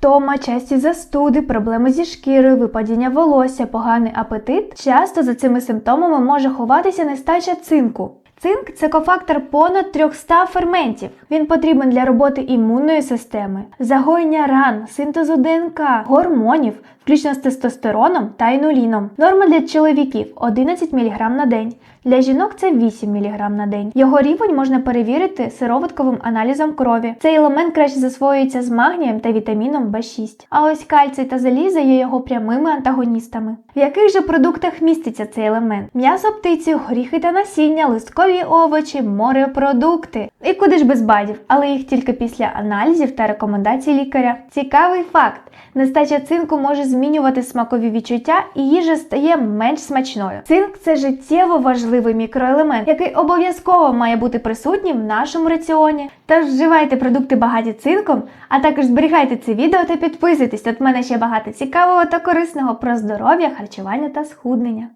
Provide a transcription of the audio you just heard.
втома, часті застуди, проблеми зі шкірою, випадіння волосся, поганий апетит. Часто за цими симптомами може ховатися нестача цинку. Цинк це кофактор понад 300 ферментів. Він потрібен для роботи імунної системи, загоєння ран, синтезу ДНК, гормонів, включно з тестостероном та інуліном. Норма для чоловіків 11 мг на день. Для жінок це 8 мг на день. Його рівень можна перевірити сироватковим аналізом крові. Цей елемент краще засвоюється з магнієм та вітаміном В6. А ось кальцій та заліза є його прямими антагоністами. В яких же продуктах міститься цей елемент? М'ясо птиці, горіхи та насіння, листкові овочі, морепродукти. І куди ж без бадів, але їх тільки після аналізів та рекомендацій лікаря. Цікавий факт: нестача цинку може змінювати смакові відчуття і їжа стає менш смачною. Цинк це життєво важливий мікроелемент, який обов'язково має бути присутнім в нашому раціоні. Тож вживайте продукти багаті цинком, а також зберігайте це відео та підписуйтесь. От мене ще багато цікавого та корисного про здоров'я, харчування та схуднення.